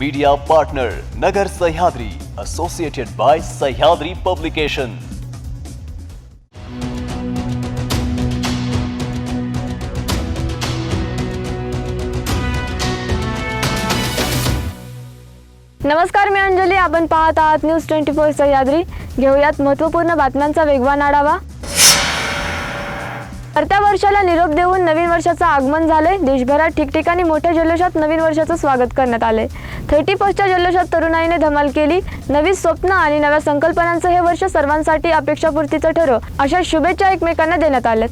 Media partner Nagar Sahyadri associated by Sahyadri publication नमस्कार मी अंजली. आपण पाहत आहात न्यूज ट्वेंटी फोर सह्याद्री घेऊयात महत्त्वपूर्ण बातम्यांचा वेगवान आढावा. अर्ध्या वर्षाला निरोप देऊन नवीन वर्षाचं आगमन झाले देशभरात ठिकठिकाणी मोठ्या जल्लोषात नवीन वर्षाचं स्वागत करण्यात आले थर्टी फर्स्टच्या जल्लोषात तरुणाईने धमाल केली. नवी स्वप्न आणि नव्या संकल्पनांचं हे वर्ष सर्वांसाठी अपेक्षापूर्तीचं ठरो अशा शुभेच्छा एकमेकांना देण्यात आल्यात.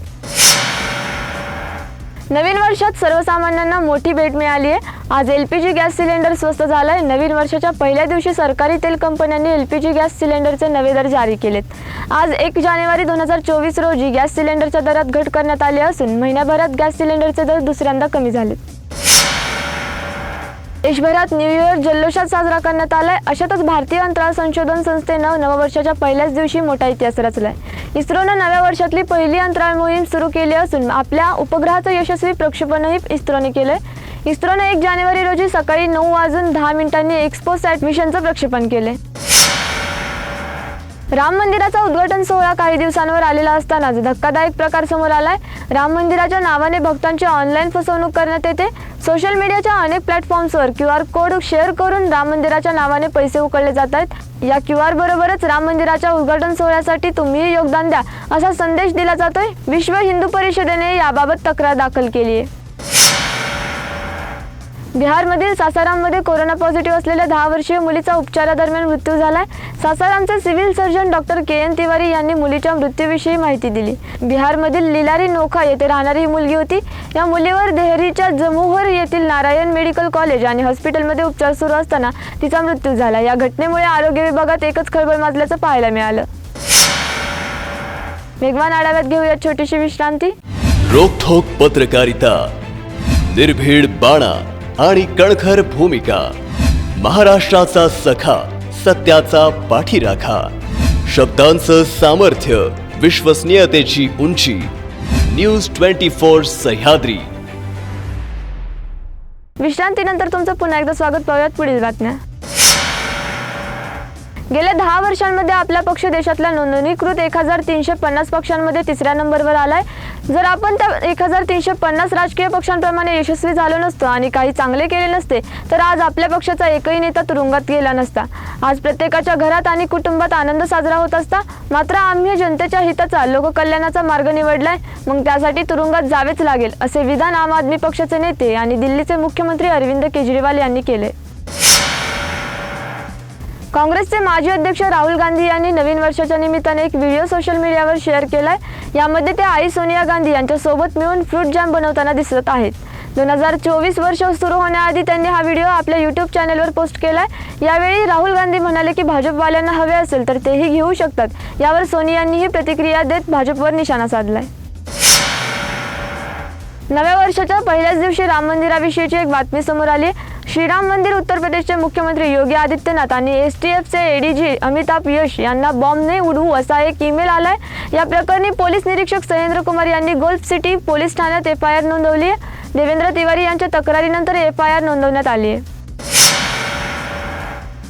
नवीन वर्षात सर्वसामान्यांना मोठी भेट मिळाली आहे आज L P G gas cylinder स्वस्त झालाय. नवीन वर्षाच्या पहिल्या दिवशी सरकारी तेल कंपन्यांनी एल पी जी गॅस सिलेंडरचे नवे दर जारी केलेत. आज एक जानेवारी दोन हजार चोवीस रोजी गॅस सिलेंडरच्या दरात घट करण्यात आली असून महिन्याभरात गॅस सिलेंडरचे दर दुसऱ्यांदा कमी झालेत. देशभरात न्यू इयर जल्लोषात साजरा करण्यात आलाय. अशातच भारतीय अंतराळ संशोधन संस्थेनं नववर्षाच्या पहिल्याच दिवशी मोठा इतिहास रचलाय. इस्रोनं नव्या वर्षातली पहिली अंतराळ मोहीम सुरू केली असून आपल्या उपग्रहाचं यशस्वी प्रक्षेपणही इस्रोने केलंय. इस्रोनं एक जानेवारी रोजी सकाळी नऊ वाजून दहा मिनिटांनी एक्सपोसॅट मिशनचं प्रक्षेपण केले. राम मंदिराचा उद्घाटन सोहळा काही दिवसांवर आलेला असतानाच धक्कादायक प्रकार समोर आलाय. राम मंदिराच्या नावाने भक्तांची ऑनलाईन फसवणूक करण्यात येते. सोशल मीडियाच्या अनेक प्लॅटफॉर्म्सवर क्यू आर कोड शेअर करून राम मंदिराच्या नावाने पैसे उकळले जात आहेत या क्यू आर बरोबरच राम मंदिराच्या उद्घाटन सोहळ्यासाठी तुम्हीही योगदान द्या असा संदेश दिला जातोय. विश्व हिंदू परिषदेने याबाबत तक्रार दाखल केली आहे बिहारमधील सासाराममध्ये कोरोना पॉझिटिव्ह असलेल्या दहा वर्षीय मुलीचा उपचारादरम्यान मृत्यू झालाय. सासारामचे civil surgeon doctor K N Tiwari यांनी मुलीच्या मृत्यूविषयी माहिती दिली. बिहारमधील लिलारी नोखा येथे राहणारी ही मुलगी होती. या मुलीवर देहरीच्या जमुहर येथील नारायण मेडिकल कॉलेज आणि हॉस्पिटलमध्ये उपचार सुरू असताना तिचा मृत्यू झाला. या घटनेमुळे आरोग्य विभागात एकच खळबळ माजल्याचं पाहायला मिळालं. मेघवान आढाव्यात घेऊया छोटीशी विश्रांती. रोखोक पत्रकारिता. निर्भीड बाणा. आणि कणखर भूमिका. महाराष्ट्राचा सखा सत्याचा पाठीराखा. शब्दांचं सामर्थ्य विश्वसनीयतेची उंची. News twenty four Sahyadri. विश्रांतीनंतर तुमचं पुन्हा एकदा स्वागत पाहूयात पुढील बातम्या. गेल्या दहा वर्षांमध्ये आपला पक्ष देशातल्या नोंदणीकृत एक हजार तीनशे पन्नास पक्षांमध्ये तिसऱ्या नंबरवर आलाय. जर आपण त्या एक हजार तीनशे पन्नास राजकीय पक्षांप्रमाणे यशस्वी झालो नसतो आणि काही चांगले केले नसते तर आज आपल्या पक्षाचा एकही नेता तुरुंगात गेला नसता. आज प्रत्येकाच्या घरात आणि कुटुंबात आनंद साजरा होत असता. मात्र आम्ही जनतेच्या हिताचा लोककल्याणाचा मार्ग निवडलाय. मग त्यासाठी तुरुंगात जावेच लागेल असे विधान आम आदमी पक्षाचे नेते आणि दिल्लीचे मुख्यमंत्री अरविंद केजरीवाल यांनी केले काँग्रेसचे माजी अध्यक्ष राहुल गांधी यांनी नवीन वर्षाच्या निमित्ताने एक व्हिडिओ सोशल मीडियावर शेअर केलाय. यामध्ये ते आई सोनिया गांधी यांच्यासोबत मिळून फ्रूट जॅम बनवताना दिसत आहेत. दोन हजार चोवीस वर्ष सुरू होण्याआधी त्यांनी हा व्हिडिओ आपल्या यूट्यूब चॅनलवर पोस्ट केलाय. यावेळी राहुल गांधी म्हणाले की भाजपवाल्यांना हवे असेल तर तेही घेऊ शकतात. यावर सोनियांनीही प्रतिक्रिया देत भाजपवर निशाणा साधलाय. नव्या वर्षाच्या पहिल्याच दिवशी राम मंदिराविषयीची एक बातमी समोर आली श्रीराम मंदिर उत्तर प्रदेशचे मुख्यमंत्री योगी आदित्यनाथ आणि एस टी एफचे एडीजी अमिताभ यश यांना बॉम्बने उडवू असा एक ईमेल आलाय. या प्रकरणी पोलीस निरीक्षक सहेंद्र कुमार यांनी गोल्फ सिटी पोलीस ठाण्यात एफ आय आर नोंदवली आहे. देवेंद्र तिवारी यांच्या तक्रारीनंतर एफ आय आर नोंदवण्यात आली आहे.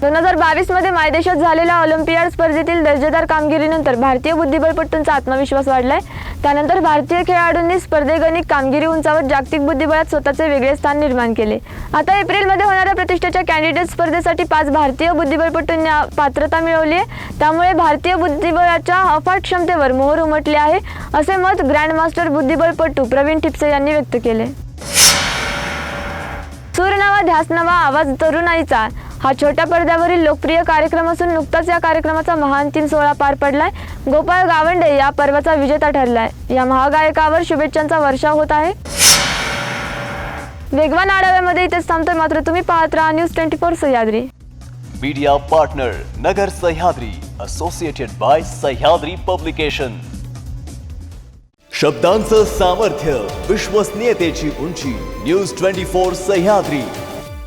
दोन हजार बावीसमध्ये मायदेशात झालेल्या ऑलिम्पियाड स्पर्धेतील दर्जेदार कामगिरीनंतर भारतीय बुद्धिबळपटूंचा आत्मविश्वास वाढलाय. त्यानंतर भारतीय खेळाडूंनी स्पर्धेगणिक कामगिरी उंचावर जागतिक बुद्धिबळात स्वतःचे वेगळे स्थान निर्माण केले. आता एप्रिलमध्ये होणाऱ्या प्रतिष्ठेच्या कॅन्डिडेट स्पर्धेसाठी पाच भारतीय बुद्धिबळपटूंनी पात्रता मिळवली आहे. त्यामुळे भारतीय बुद्धिबळाच्या अफाट क्षमतेवर मोहर उमटले आहे असे मत ग्रँडमास्टर बुद्धिबळपटू प्रवीण ठिपसे यांनी व्यक्त केले. सूर नवा ध्यास नवा आवाज तरुणाईचा. हा छोट्या पडद्यावरील लोकप्रिय कार्यक्रम असून नुकताच या कार्यक्रमाचा महाअंतिम सोहळा पार पडलाय. गोपाळ गावंडे या पर्वाचा विजेता ठरलाय. या महागायकावर शुभेच्छांचा वर्षाव होत आहे. वेगवान आढाव्यामध्ये इथेच थांबतोय. मात्र तुम्ही पाहत राहा news twenty four Sahyadri. Media partner Nagar Sahyadri associated by Sahyadri publication शब्दांचं सामर्थ्य विश्वसनीयतेची उंची न्यूज ट्वेंटी फोर सह्याद्री.